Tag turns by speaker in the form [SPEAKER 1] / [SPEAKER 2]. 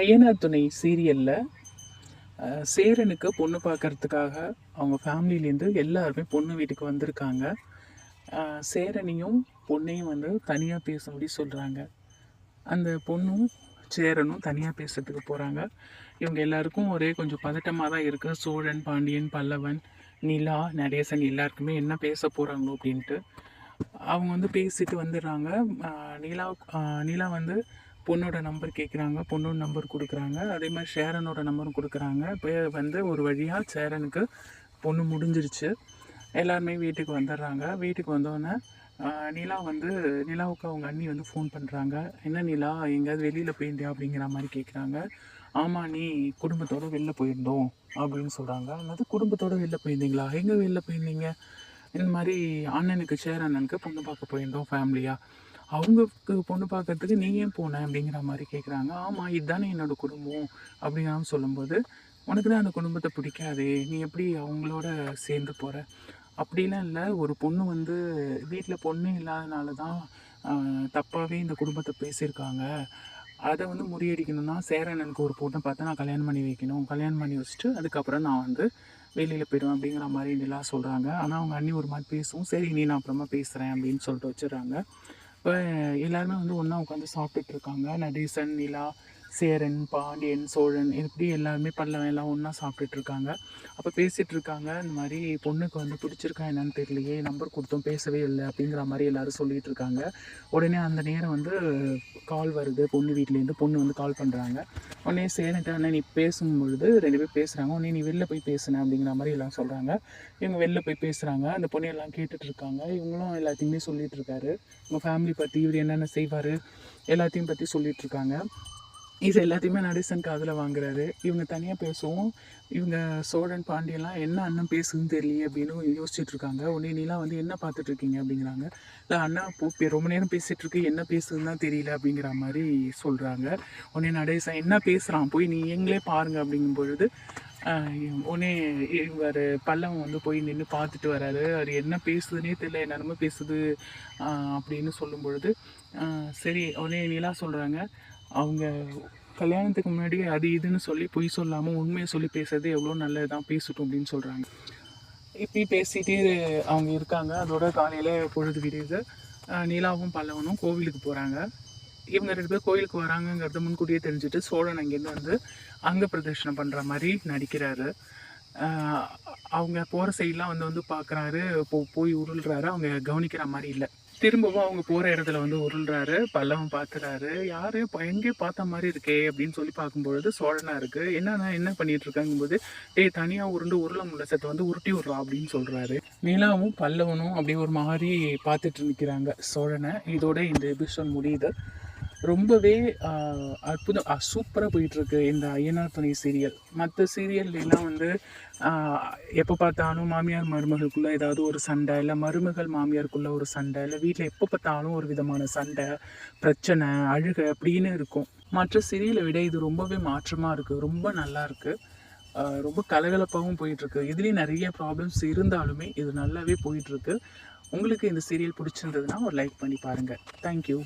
[SPEAKER 1] ஐயனார் துணை சீரியலில் சேரனுக்கு பொண்ணு பார்க்கறதுக்காக அவங்க ஃபேமிலிலேருந்து எல்லாருமே பொண்ணு வீட்டுக்கு வந்திருக்காங்க. சேரனையும் பொண்ணையும் வந்து தனியாக பேசும்படி சொல்கிறாங்க அந்த பொண்ணும் சேரனும் தனியாக பேசுறதுக்கு போகிறாங்க இவங்க எல்லாருக்கும் ஒரே கொஞ்சம் பதட்டமாக தான் இருக்குது சோழன் பாண்டியன் பல்லவன் நிலா நடேசன் எல்லாருக்குமே என்ன பேச போகிறாங்களோ அப்படின்ட்டு. அவங்க வந்து பேசிட்டு வந்துடுறாங்க. நிலா நிலா வந்து பொண்ணோட நம்பர் கேட்குறாங்க பொண்ணோட நம்பர் கொடுக்குறாங்க. அதே மாதிரி சேரனோட நம்பரும் கொடுக்குறாங்க. இப்போ வந்து ஒரு வழியாக சேரனுக்கு பொண்ணு முடிஞ்சிருச்சு. எல்லாருமே வீட்டுக்கு வந்துடுறாங்க. வீட்டுக்கு வந்தோடனே நிலா வந்து நிலாவுக்கு அவங்க அண்ணி வந்து ஃபோன் பண்ணுறாங்க என்ன நிலா எங்கேயாவது வெளியில் போயிருந்தியா? அப்படிங்கிற மாதிரி கேட்குறாங்க ஆமாம் நீ குடும்பத்தோடு வெளில போயிருந்தோம் அப்படின்னு சொல்கிறாங்க அதாவது குடும்பத்தோடு வெளில போயிருந்தீங்களா? எங்கே வெளில போயிருந்தீங்க? இந்த மாதிரி அண்ணனுக்கு சேர் அண்ணனுக்கு பொண்ணு பார்க்க போயிருந்தோம் ஃபேமிலியாக அவங்களுக்கு பொண்ணு பார்க்கறதுக்கு நீ ஏன் போன? அப்படிங்கிற மாதிரி கேட்குறாங்க ஆமாம் இதுதானே என்னோட குடும்பம் அப்படின்னு சொல்லும்போது உனக்கு தான் அந்த குடும்பத்தை பிடிக்காதே. நீ எப்படி அவங்களோட சேர்ந்து போகிற அப்படிலாம் இல்லை. ஒரு பொண்ணு வந்து வீட்டில் பொண்ணு இல்லாதனால தான் தப்பாகவே இந்த குடும்பத்தை பேசியிருக்காங்க. அதை வந்து முறியடிக்கணும்னா சேரனனுக்கு ஒரு பொண்ணை பார்த்து நான் கல்யாணம் பண்ணி வைக்கணும். கல்யாணம் பண்ணி வச்சுட்டு அதுக்கப்புறம் நான் வந்து வெளியில் போயிடுவேன் அப்படிங்கிற மாதிரி நிலா சொல்கிறாங்க ஆனால் அவங்க அண்ணி ஒரு மாதிரி பேசும். சரி நீ நான் அப்புறமா பேசுகிறேன் அப்படின்னு சொல்லிட்டு வச்சிடுறாங்க. இப்போ எல்லாருமே வந்து ஒன்றா உட்காந்து சாப்பிட்டுட்டு இருக்காங்க. நடேசன் நிலா சேரன் பாண்டியன் சோழன் இப்படி எல்லாருமே பல்லவன் எல்லாம் ஒன்றா சாப்பிட்டுட்டு இருக்காங்க அப்போ பேசிகிட்டு இருக்காங்க இந்த மாதிரி பொண்ணுக்கு வந்து பிடிச்சிருக்கா என்னன்னு தெரியலையே நம்பர் கொடுத்தோம் பேசவே இல்லை அப்படிங்கிற மாதிரி எல்லாரும் சொல்லிட்டு இருக்காங்க உடனே அந்த நேரம் வந்து கால் வருது பொண்ணு வீட்லேருந்து பொண்ணு வந்து கால் பண்ணுறாங்க உடனே சேரன்ட்டு அண்ணன் நீ பேசும்பொழுது ரெண்டு பேர் பேசுகிறாங்க உடனே நீ வெளில போய் பேசுன அப்படிங்கிற மாதிரி எல்லாம் சொல்கிறாங்க இவங்க வெளில போய் பேசுகிறாங்க அந்த பொண்ணு எல்லாம் கேட்டுட்டு இருக்காங்க இவங்களும் எல்லாத்தையுமே சொல்லிட்டு இருக்காரு உங்கள் ஃபேமிலி பற்றி இவர் என்னென்ன செய்வார் எல்லாத்தையும் பற்றி சொல்லிட்டு இருக்காங்க இது எல்லாத்தையுமே நடேசன் காதில் வாங்குறாரு. இவங்க தனியாக பேசுவோம். இவங்க சோழன் பாண்டியெல்லாம் என்ன அண்ணன் பேசுதுன்னு தெரியலையே அப்படின்னு யோசிச்சுட்டு இருக்காங்க. உடனே நீலாம் வந்து என்ன பார்த்துட்டு இருக்கீங்க அப்படிங்கிறாங்க. இல்லை அண்ணா இப்போ ரொம்ப நேரம் பேசிகிட்டு இருக்கு. என்ன பேசுதுன்னு தான் தெரியல அப்படிங்கிற மாதிரி சொல்கிறாங்க உடனே நடேசன் என்ன பேசுகிறான் போய் நீ எங்களே பாருங்க அப்படிங்கும் பொழுது உடனே இவர் பல்லவன் வந்து போய் நின்று பார்த்துட்டு வராரு. அவர் என்ன பேசுதுன்னே தெரியல என்னென்னமோ பேசுது அப்படின்னு சொல்லும் பொழுது சரி உடனே நிலா சொல்கிறாங்க அவங்க கல்யாணத்துக்கு முன்னாடி அது இதுன்னு சொல்லி பொய் சொல்லாமல் உண்மையை சொல்லி பேசுறது எவ்வளோ நல்லது தான் பேசட்டும் அப்படின்னு சொல்கிறாங்க இப்படி பேசிட்டு அவங்க இருக்காங்க. அதோட காலையில் பொழுது விடியுது. நிலாவும் பல்லவனும் கோவிலுக்கு போகிறாங்க இவங்க ரெண்டு பேர் கோயிலுக்கு வராங்கங்கிறத முன்கூட்டியே தெரிஞ்சுட்டு சோழன் அங்கேருந்து வந்து அங்க பிரதர்ஷனம் பண்ணுற மாதிரி நடிக்கிறாரு. அவங்க போகிற சைட்லாம் வந்து வந்து பார்க்குறாரு போ போய் உருள்றாரு. அவங்க கவனிக்கிற மாதிரி இல்லை. திரும்பவும் அவங்க போகிற இடத்துல வந்து உருள்றாரு. பல்லவன் பார்த்துறாரு யார்? எங்கே பார்த்த மாதிரி இருக்கே? அப்படின்னு சொல்லி பார்க்கும்பொழுது சோழனா இருக்குது என்னன்னா என்ன பண்ணிட்டு இருக்காங்கும்போது டேய் தனியாக உருண்டு உருள முடியல சத்தை வந்து உருட்டி விட்றா அப்படின்னு சொல்கிறாரு நிலாவும் பல்லவனும் அப்படியே ஒரு மாதிரி பார்த்துட்டு நிற்கிறாங்க சோழனை. இதோட இந்த எபிசோட் முடியுது. ரொம்பவே அற்புதம் சூப்பராக போயிட்டுருக்கு இந்த ஐயனார் துணை சீரியல் மற்ற சீரியல்லாம் வந்து எப்போ பார்த்தாலும் மாமியார் மருமகளுக்குள்ளே ஏதாவது ஒரு சண்டை இல்லை மருமகள் மாமியாருக்குள்ளே ஒரு சண்டை இல்லை வீட்டில் எப்போ பார்த்தாலும் ஒரு விதமான சண்டை பிரச்சனை அழுகை அப்படின்னு இருக்கும். மற்ற சீரியலை விட இது ரொம்பவே மாற்றமாக இருக்குது ரொம்ப நல்லா இருக்குது ரொம்ப கலகலப்பாகவும் போயிட்டுருக்கு. இதுலேயும் நிறைய ப்ராப்ளம்ஸ் இருந்தாலுமே இது நல்லாவே போயிட்டுருக்கு. உங்களுக்கு இந்த சீரியல் பிடிச்சிருந்ததுன்னா ஒரு லைக் பண்ணி பாருங்கள் தேங்க்யூ